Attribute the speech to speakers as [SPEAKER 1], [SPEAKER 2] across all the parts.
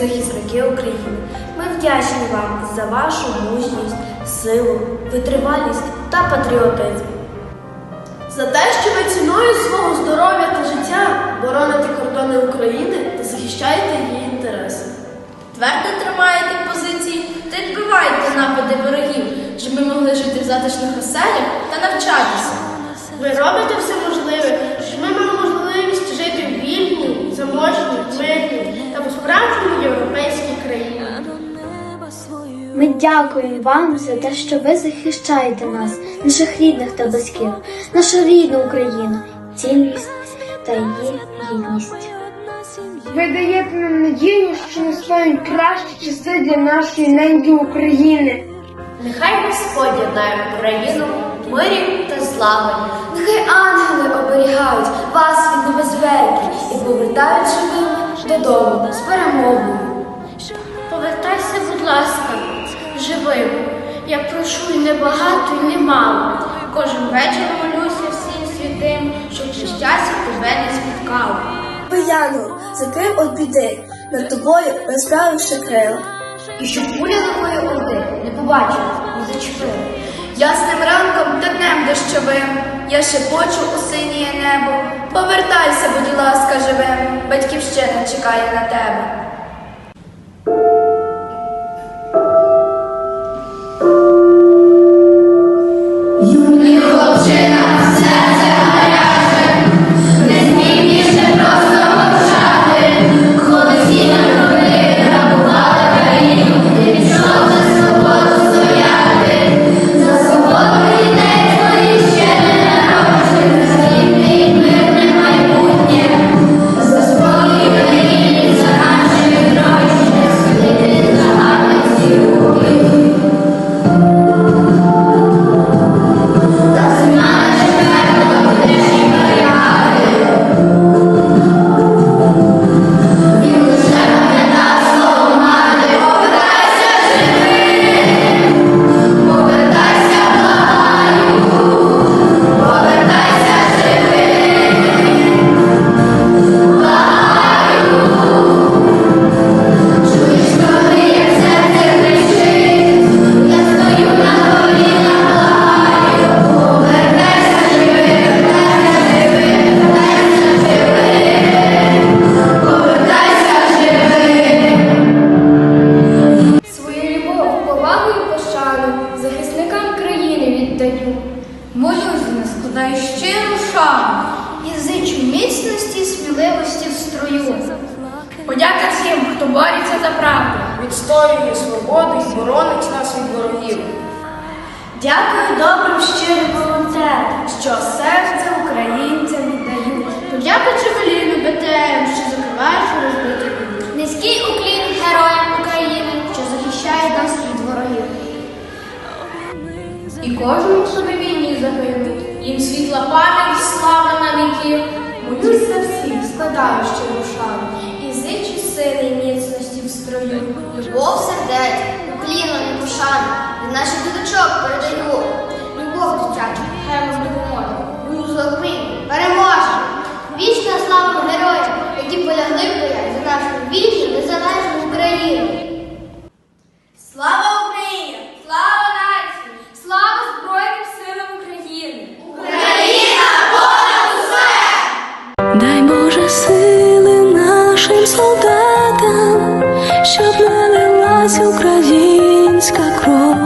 [SPEAKER 1] Захисники України, ми вдячні вам за вашу мужність, силу, витривалість та патріотизм.
[SPEAKER 2] За те, що ви ціною свого здоров'я та життя бороните кордони України та захищаєте її інтереси.
[SPEAKER 3] Твердо тримаєте позиції та відбиваєте напади ворогів, щоб ми могли жити в затишних оселях та навчатися.
[SPEAKER 2] Ви робите все можливе, щоб ми мали можливість жити в вільній, заможній, мирній та по-справжньому європейській країні.
[SPEAKER 4] Ми дякуємо вам за те, що ви захищаєте нас, наших рідних та близьких, нашу рідну Україну, цінність та її гідність.
[SPEAKER 5] Ви даєте нам надію, що настануть кращі часи для нашої неньки України.
[SPEAKER 2] Нехай Господь єднає Україну в мирі та злагоді.
[SPEAKER 1] Нехай ангели оберігають вас від небезпеки і повертають живими додому з перемогою.
[SPEAKER 2] Повертайся, будь ласка, живим. Я прошу і небагато, і немало.
[SPEAKER 3] Кожен вечір молюся всім святим, щоб щастя тебе не спіткало.
[SPEAKER 1] Янгол, закрив від біди, над тобою розправивши крила.
[SPEAKER 3] І щоб куля лихої орди не побачила, не зачепила. Ясним ранком та днем дощовим я шепочу у синє небо. Повертайся, будь ласка, живим, батьківщина чекає на тебе. Міцності і сміливості в строю. Подяка всім, хто бореться за правду.
[SPEAKER 2] Відстоює свободу і боронить нас від ворогів.
[SPEAKER 1] Дякую добрим щирим волонтерам, що серце українцям віддають.
[SPEAKER 3] Подяка Джевеліну БТМ, що закриваєш розбитий бік. Низький уклін героям України, що захищає нас від ворогів. І кожному, хто на війні загинув, їм світла пам'ять, слава на віків. Сердець, укліну і пошану, від наших діточок передаю. Любов дитяча, хай вам допоможе. За Україну, переможе! Вічна слава героям, які полягли в боях за нашу вільну незалежну Україну. Слава Україні! Слава нації! Слава Збройним силам України!
[SPEAKER 6] Дай Боже сили нашим солдатам, лилась українська кров,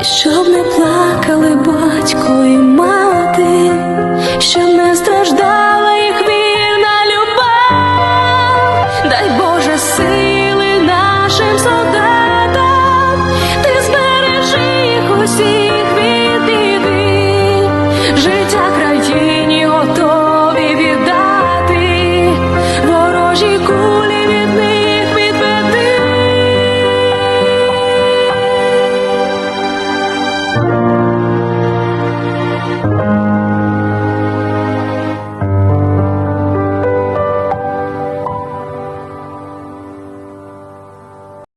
[SPEAKER 6] і щоб не плакали батько і